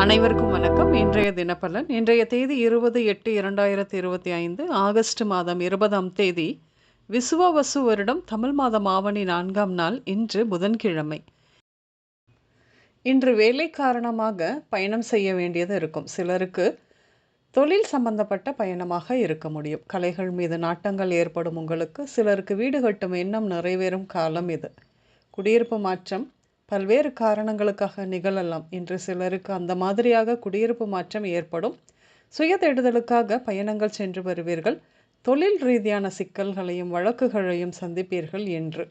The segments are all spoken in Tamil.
அனைவருக்கும் வணக்கம். இன்றைய தினப்பலன் இன்றைய தேதி இருபது எட்டு இரண்டாயிரத்தி இருபத்தி ஐந்து ஆகஸ்ட் மாதம் இருபதாம் தேதி விசுவவசு வருடம் தமிழ் மாதம் ஆவணி நான்காம் நாள் இன்று புதன்கிழமை. இன்று வேலை காரணமாக பயணம் செய்ய வேண்டியது இருக்கும். சிலருக்கு தொழில் சம்பந்தப்பட்ட பயணமாக இருக்க முடியும். கலைகள் மீது நாட்டங்கள் ஏற்படும் உங்களுக்கு. சிலருக்கு வீடு கட்டும் எண்ணம் நிறைவேறும் காலம் இது. குடியிருப்பு மாற்றம் பல்வேறு காரணங்களுக்காக நிகழலாம் இன்று சிலருக்கு அந்த மாதிரியாக குடியிருப்பு மாற்றம் ஏற்படும். சுய தேடுதலுக்காக பயணங்கள் சென்று வருவீர்கள். தொழில் ரீதியான சிக்கல்களையும் வழக்குகளையும் சந்திப்பீர்கள் என்று.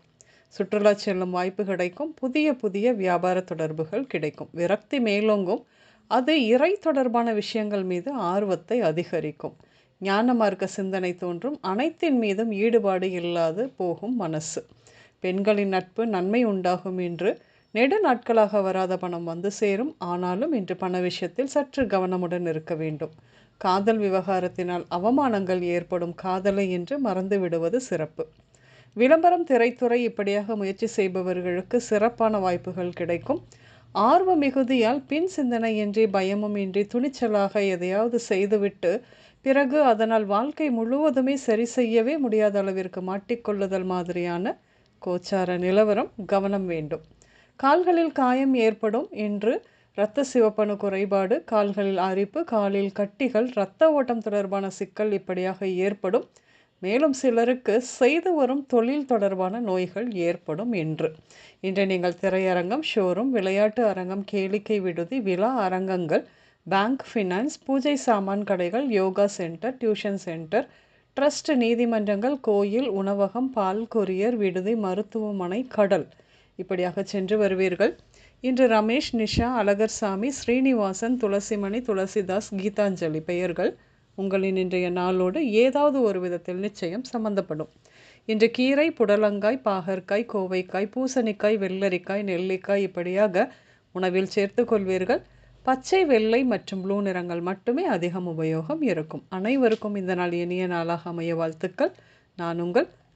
சுற்றுலா செல்லும் வாய்ப்பு கிடைக்கும். புதிய புதிய வியாபார தொடர்புகள் கிடைக்கும். விரக்தி மேலோங்கும். அது இறை தொடர்பான விஷயங்கள் மீது ஆர்வத்தை அதிகரிக்கும். ஞான மார்க்க சிந்தனை தோன்றும். அனைத்தின் மீதும் ஈடுபாடு இல்லாது போகும் மனசு. பெண்களின் நட்பு நன்மை உண்டாகும் என்று நெடு நாட்களாக வராத பணம் வந்து சேரும். ஆனாலும் இன்று பண விஷயத்தில் சற்று கவனமுடன் இருக்க வேண்டும். காதல் விவகாரத்தினால் அவமானங்கள் ஏற்படும். காதலை என்று மறந்து விடுவது சிறப்பு. விளம்பரம் திரைத்துறை இப்படியாக முயற்சி செய்பவர்களுக்கு சிறப்பான வாய்ப்புகள் கிடைக்கும். ஆர்வ மிகுதியால் பின் சிந்தனையின்றி பயமும் இன்றி துணிச்சலாக எதையாவது செய்துவிட்டு பிறகு அதனால் வாழ்க்கை முழுவதுமே சரி செய்யவே முடியாத அளவிற்கு மாட்டிக்கொள்ளுதல் மாதிரியான கோச்சார நிலவரம் கவனம் வேண்டும். கால்களில் காயம் ஏற்படும் என்று இரத்த சிவப்பணு குறைபாடு கால்களில் அரிப்பு காலில் கட்டிகள் இரத்த ஓட்டம் தொடர்பான சிக்கல் இப்படியாக ஏற்படும். மேலும் சிலருக்கு செய்து வரும் தொழில் தொடர்பான நோய்கள் ஏற்படும் என்று. இன்று நீங்கள் திரையரங்கம் ஷோரூம் விளையாட்டு அரங்கம் கேளிக்கை விடுதி விழா அரங்கங்கள் பேங்க் ஃபினான்ஸ் பூஜை சாமான் கடைகள் yoga centre tuition centre trust நீதிமன்றங்கள் கோயில் உணவகம் பால் கொரியர் விடுதி மருத்துவமனை கடல். இப்படியாக சென்று வருவீர்கள். இன்று ரமேஷ் நிஷா அழகர்சாமி ஸ்ரீனிவாசன் துளசிமணி துளசிதாஸ் கீதாஞ்சலி பெயர்கள் உங்களின் இன்றைய நாளோடு ஏதாவது ஒரு விதத்தில் நிச்சயம் சம்பந்தப்படும். இன்று கீரை புடலங்காய் பாகற்காய் கோவைக்காய் பூசணிக்காய் வெள்ளரிக்காய் நெல்லிக்காய் இப்படியாக உணவில் சேர்த்து கொள்வீர்கள். பச்சை வெள்ளை மற்றும் ப்ளூ நிறங்கள் மட்டுமே அதிகம் உபயோகம் இருக்கும். அனைவருக்கும் இந்த நாள் இனிய நாளாக அமைய வாழ்த்துக்கள். நான் உங்கள்